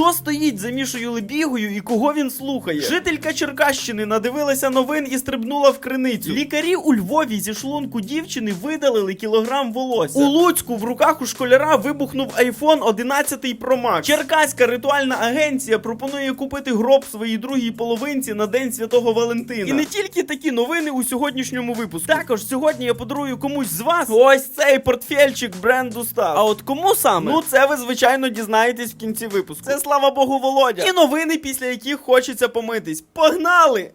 Хто стоїть за Мішою Лебігою і кого він слухає? Жителька Черкащини надивилася новин і стрибнула в криницю. Лікарі у Львові зі шлунку дівчини видалили кілограм волосся. У Луцьку в руках у школяра вибухнув iPhone 11 Pro Max. Черкаська ритуальна агенція пропонує купити гроб своїй другій половинці на День Святого Валентина. І не тільки такі новини у сьогоднішньому випуску. Також сьогодні я подарую комусь з вас ось цей портфельчик бренду Став. А от кому саме? Ну це ви звичайно дізнаєтесь в кінці випуску. Це слава Богу, Володя. І новини, після яких хочеться помитись. Погнали!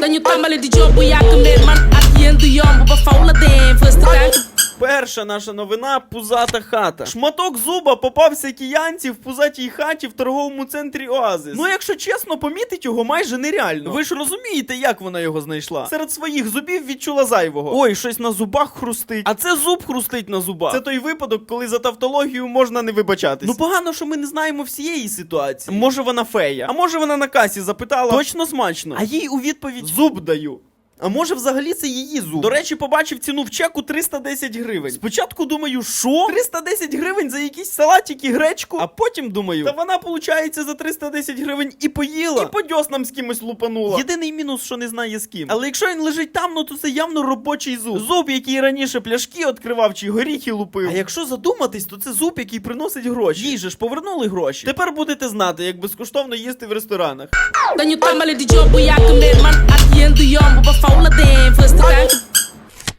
Dan je tammelen die job hoe jeg kan man at igjen du jobber på fagla den første gang Перша наша новина пузата хата. Шматок зуба попався киянці в пузатій хаті в торговому центрі Оазис. Ну, якщо чесно, помітить його майже нереально. Ви ж розумієте, як вона його знайшла? Серед своїх зубів відчула зайвого. Ой, щось на зубах хрустить. А це зуб хрустить на зубах. Це той випадок, коли за тавтологію можна не вибачатись. Ну погано, що ми не знаємо всієї ситуації. Може вона фея, а може вона на касі запитала точно смачно. А їй у відповідь зуб даю. А може взагалі це її зуб? До речі, побачив ціну в чеку 310 гривень. Спочатку думаю, що? 310 гривень за якісь салатики, гречку, а потім думаю, та вона, виходить, за 310 гривень і поїла, і по дьоснам з кимось лупанула. Єдиний мінус, що не знає з ким. Але якщо він лежить там, ну то це явно робочий зуб. Зуб, який раніше пляшки відкривав чи горіхи лупив. А якщо задуматись, то це зуб, який приносить гроші. Їй же ж повернули гроші. Тепер будете знати, як безкоштовно їсти в ресторанах. Fagla den første gang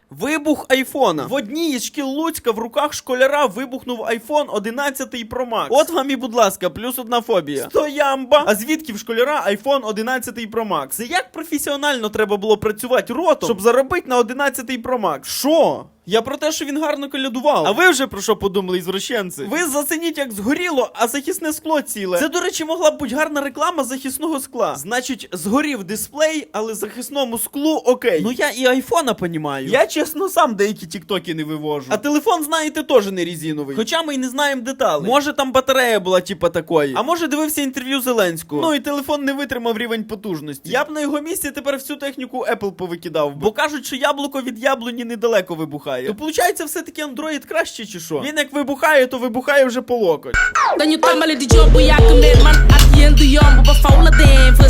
Вибух айфона. В одній із шкіл Луцька в руках школяра вибухнув айфон 11 Pro Max. От вам і, будь ласка, плюс одна фобія. Стоямба! А звідки в школяра айфон 11 Pro Max? Це як професіонально треба було працювати ротом, щоб заробити на 11 Pro Max? Що? Я про те, що він гарно колядував. А ви вже про що подумали, ізвращенці? Ви зацініть, як згоріло, а захисне скло ціле. Це, до речі, могла б бути гарна реклама захисного скла. Значить, згорів дисплей, але захисному склу окей. Ну я і айфона понімаю. Я чесно сам деякі тіктоки не вивожу. А телефон, знаєте, теж не резиновий. Хоча ми й не знаємо деталей. Може там батарея була типа такої. А може дивився інтерв'ю Зеленського. Ну і телефон не витримав рівень потужності. Я б на його місці тепер всю техніку Apple повикидав. Бо кажуть, що яблуко від яблуні недалеко вибухає. То виходить, все-таки Android краще чи що? Він як вибухає, то вибухає вже по локоть.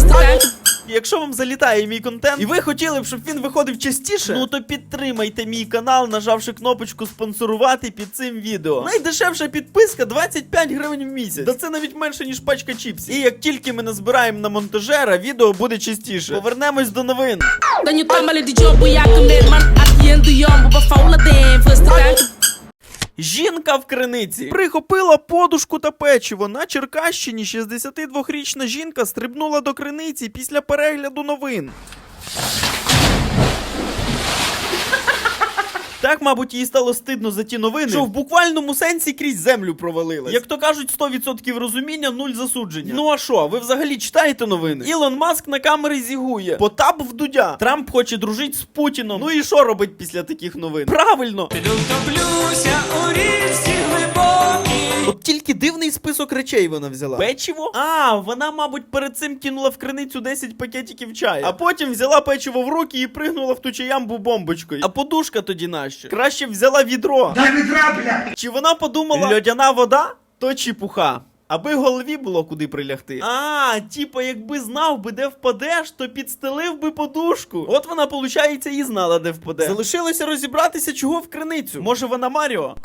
Gang Якщо вам залітає мій контент, і ви хотіли б, щоб він виходив частіше, ну то підтримайте мій канал, нажавши кнопочку спонсорувати під цим відео. Найдешевша підписка 25 гривень в місяць. Да це навіть менше, ніж пачка чіпсів. І як тільки ми назбираємо на монтажера, відео буде частіше. Повернемось до новин. Fagla den første gang Жінка в криниці прихопила подушку та печиво. На Черкащині 62-річна жінка стрибнула до криниці після перегляду новин. Так, мабуть, їй стало стидно за ті новини, що в буквальному сенсі крізь землю провалилась. Як то кажуть, 100% розуміння, нуль засудження. Ну а що, ви взагалі читаєте новини? Ілон Маск на камери зігує. Потап в дудя. Трамп хоче дружити з Путіном. Ну і що робить після таких новин? Правильно! Топлюся у річці глибокій. От тільки дивний список речей вона взяла. Печиво? А, вона, мабуть, перед цим кинула в криницю 10 пакетиків чаю. А потім взяла печиво в руки і пригнула в ту чаямбу бомбочкою. А подушка тоді нащо? Краще б взяла відро. Дай відра, блядь! Чи вона подумала, льодяна вода то чепуха. Аби голові було куди прилягти. А, типа, якби знав би, де впадеш, то підстелив би подушку. От вона, получається, і знала, де впаде. Залишилося розібратися, чого в криницю. Може, вона Маріо?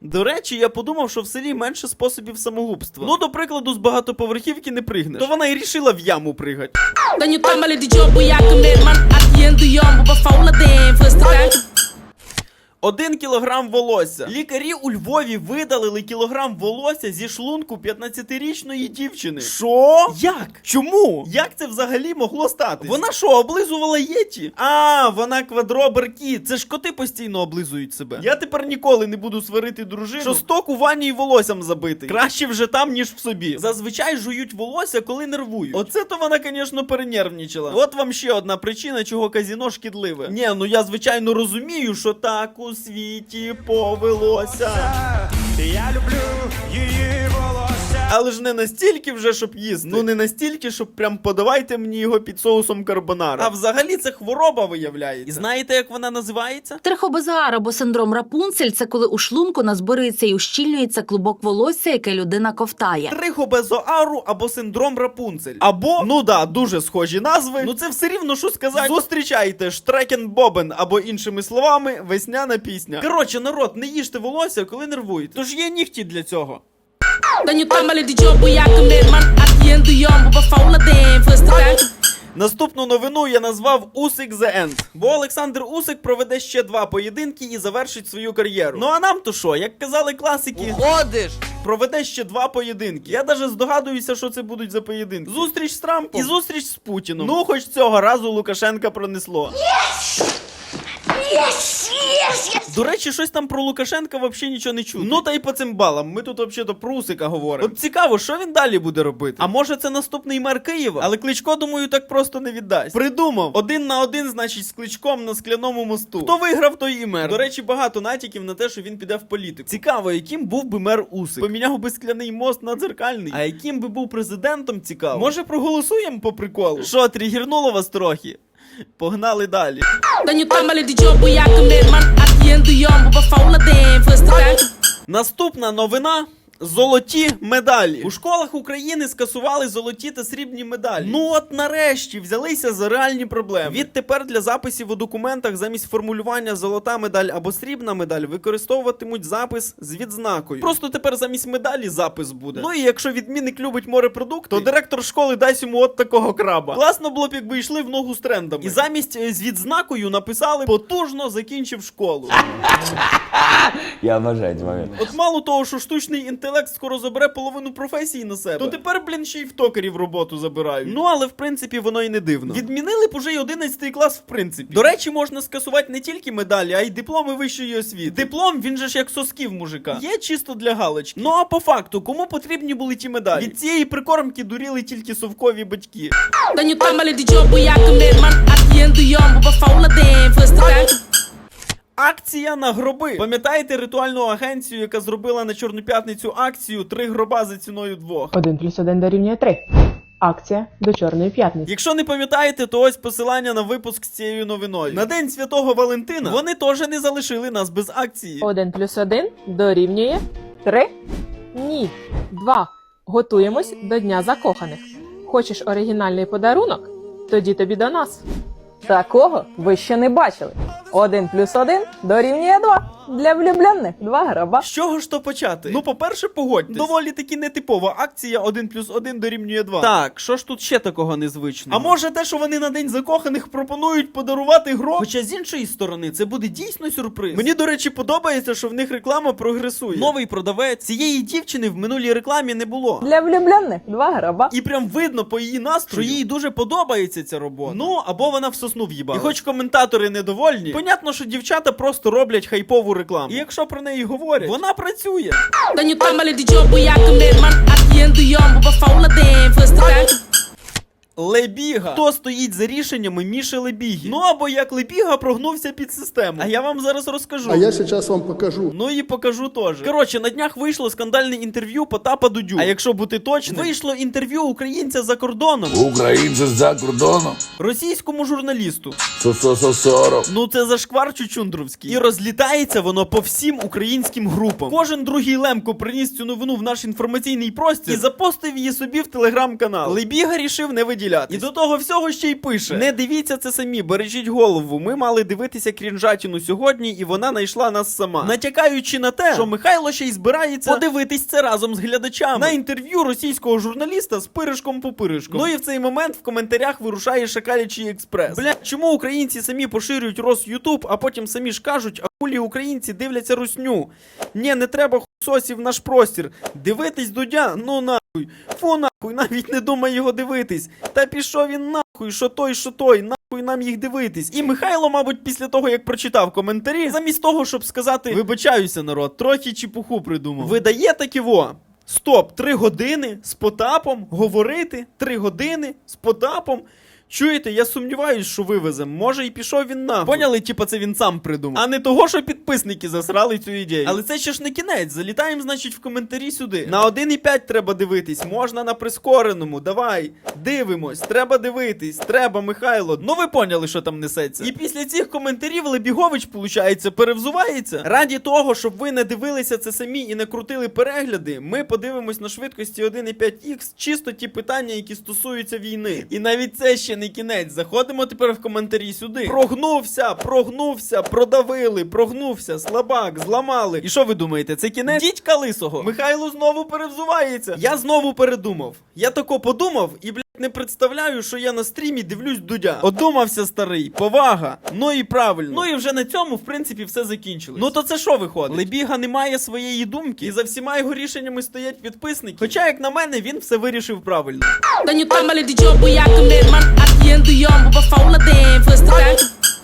До речі, я подумав, що в селі менше способів самогубства. Ну, до прикладу, з багатоповерхівки не пригнеш. То вона і рішила в яму пригати. Один кілограм волосся. Лікарі у Львові видалили кілограм волосся зі шлунку 15-річної дівчини. Що? Як? Чому? Як це взагалі могло стати? Вона що, облизувала єті? А, вона квадроберкі. Це ж коти постійно облизують себе. Я тепер ніколи не буду сварити дружину. Що сток у ванні й волоссям забитий. Краще вже там, ніж в собі. Зазвичай жують волосся, коли нервують. Оце то вона, звісно, перенервничала. От вам ще одна причина, чого казіно шкідливе. Ні, ну я звичайно розумію, що так у світі повелося. Я люблю її. Але ж не настільки вже, щоб їсти. Ну не настільки, щоб прям подавайте мені його під соусом карбонара. А взагалі це хвороба виявляється. І знаєте, як вона називається? Трихобезоар або синдром Рапунцель це коли у шлунку назбирується і ущільнюється клубок волосся, яке людина ковтає. Трихобезоару або синдром Рапунцель. Або, ну да, дуже схожі назви. Ну це все рівно, що сказати. Зустрічайте Штрекен Бобен, або іншими словами, весняна пісня. Коротше, народ, не їжте волосся, коли нервуєте. Тож є нігті для цього. Man Наступну новину я назвав Усик The End. Бо Олександр Усик проведе ще два поєдинки і завершить свою кар'єру. Ну а нам то що, як казали класики, Уходиш! проведе ще два поєдинки. Я даже здогадуюся, що це будуть за поєдинки. Зустріч з Трампом і зустріч з Путіном. Ну, хоч цього разу Лукашенка пронесло. До речі, щось там про Лукашенка взагалі нічого не чути. Ну та й по цим балам. Ми тут взагалі про Усика говоримо. От цікаво, що він далі буде робити. А може це наступний мер Києва? Але Кличко, думаю, так просто не віддасть. Придумав. Один на один, значить, з кличком на скляному мосту. Хто виграв, той і мер. До речі, багато натяків на те, що він піде в політику. Цікаво, яким був би мер Усик. Поміняв би скляний мост на дзеркальний. А яким би був президентом, цікаво. Може проголосуємо по приколу? Що, тригернуло вас трохи? Погнали далі. Наступна новина. Золоті медалі у школах України скасували золоті та срібні медалі. Ну от нарешті взялися за реальні проблеми. Відтепер для записів у документах замість формулювання золота медаль або срібна медаль використовуватимуть запис з відзнакою. Просто тепер замість медалі запис буде. Ну і якщо відмінник любить морепродукти, то директор школи дасть йому от такого краба. Класно було б, якби йшли в ногу з трендами. І замість е, з відзнакою написали потужно закінчив школу. Я обожаю эти моменты. От мало того, що штучний інтелект скоро забере половину професії на себе, то тепер, блін, ще й в токарів роботу забирають. Ну але в принципі воно і не дивно. Відмінили б уже й 11 клас, в принципі. До речі, можна скасувати не тільки медалі, а й дипломи вищої освіти. Диплом він же ж як сосків мужика. Є чисто для галочки. Ну а по факту, кому потрібні були ті медалі? Від цієї прикормки дуріли тільки совкові батьки. Акція на гроби. Пам'ятаєте ритуальну агенцію, яка зробила на Чорну п'ятницю акцію три гроба за ціною двох? 1 плюс 1 дорівнює 3. Акція до Чорної п'ятниці. Якщо не пам'ятаєте, то ось посилання на випуск з цією новиною. На день святого Валентина вони теж не залишили нас без акції. 1 плюс 1 дорівнює 3. Ні. 2. Готуємось до Дня закоханих. Хочеш оригінальний подарунок? Тоді тобі до нас. Такого ви ще не бачили. Один плюс один дорівнює два. Для влюблених два гроба. З чого ж то почати? Ну, по-перше, погодьтесь. Доволі таки нетипова акція 1 плюс 1 дорівнює 2. Так, що ж тут ще такого незвичного? А може те, що вони на день закоханих пропонують подарувати гроб? Хоча з іншої сторони, це буде дійсно сюрприз. Мені, до речі, подобається, що в них реклама прогресує. Новий продавець цієї дівчини в минулій рекламі не було. Для влюблених два гроба. І прям видно по її настрою, що їй дуже подобається ця робота. Ну, або вона в сосну в'їбала. І хоч коментатори недовольні, понятно, що дівчата просто роблять хайпову рекламу. І якщо про неї говорять, вона працює. Лебіга. Хто стоїть за рішеннями Міші Лебіги? Ну або як Лебіга прогнувся під систему. А я вам зараз розкажу. А я сейчас вам покажу. Ну і покажу теж. Коротше, на днях вийшло скандальне інтерв'ю Потапа Дудю. А якщо бути точним, вийшло інтерв'ю українця за кордоном Українці за кордоном. російському журналісту. Сосососоров. Ну це зашквар чучундровський. І розлітається воно по всім українським групам. Кожен другий лемко приніс цю новину в наш інформаційний простір і запостив її собі в телеграм-канал. Лебіга рішив не виділятись. І до того всього ще й пише: Не дивіться це самі, бережіть голову. Ми мали дивитися крінжатіну сьогодні, і вона знайшла нас сама. Натякаючи на те, що Михайло ще й збирається подивитись це разом з глядачами на інтерв'ю російського журналіста з пиришком по пиришком. Ну і в цей момент в коментарях вирушає шакалячий експрес. Бля, чому українці самі поширюють Рос Ютуб, а потім самі ж кажуть, а хулі українці дивляться русню. Ні, не треба хусосів наш простір. Дивитись дудя, ну нахуй. Фу нахуй, навіть не думай його дивитись. Та пішов він нахуй, що той, що той, нахуй нам їх дивитись. І Михайло, мабуть, після того, як прочитав коментарі, замість того, щоб сказати вибачаюся, народ, трохи чіпуху придумав. Видає таке во. Стоп, три години з Потапом говорити, три години з Потапом. Чуєте, я сумніваюсь, що вивезем. Може і пішов він нахуй. Поняли, типа це він сам придумав. А не того, що підписники засрали цю ідею. Але це ще ж не кінець. Залітаємо, значить, в коментарі сюди. На 1,5 треба дивитись, можна на прискореному. Давай, дивимось, треба дивитись, треба, Михайло. Ну ви поняли, що там несеться. І після цих коментарів Лебігович, виходить, перевзувається. Раді того, щоб ви не дивилися це самі і не крутили перегляди, ми подивимось на швидкості 1,5х чисто ті питання, які стосуються війни. І навіть це ще не кінець. Заходимо тепер в коментарі сюди. Прогнувся, прогнувся, продавили, прогнувся, слабак, зламали. І що ви думаєте, це кінець? Дідька лисого. Михайло знову перевзувається. Я знову передумав. Я тако подумав і, блядь, не представляю, що я на стрімі дивлюсь дудя. Одумався старий, повага. Ну і правильно. Ну і вже на цьому, в принципі, все закінчилось. Ну то це що виходить? Лебіга не має своєї думки, і за всіма його рішеннями стоять підписники. Хоча, як на мене, він все вирішив правильно.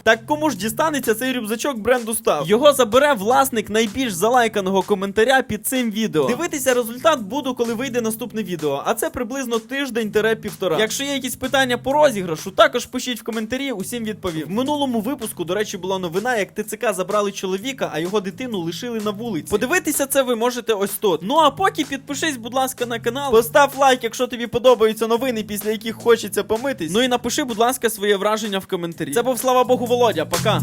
Так кому ж дістанеться цей рюкзачок бренду став? Його забере власник найбільш залайканого коментаря під цим відео. Дивитися результат буду, коли вийде наступне відео. А це приблизно тиждень-півтора. Якщо є якісь питання по розіграшу, також пишіть в коментарі, усім відповів. В минулому випуску, до речі, була новина, як ТЦК забрали чоловіка, а його дитину лишили на вулиці. Подивитися це ви можете ось тут. Ну а поки підпишись, будь ласка, на канал. Постав лайк, якщо тобі подобаються новини, після яких хочеться помитись. Ну і напиши, будь ласка, своє враження в коментарі. Це був слава Богу, Володя, пока.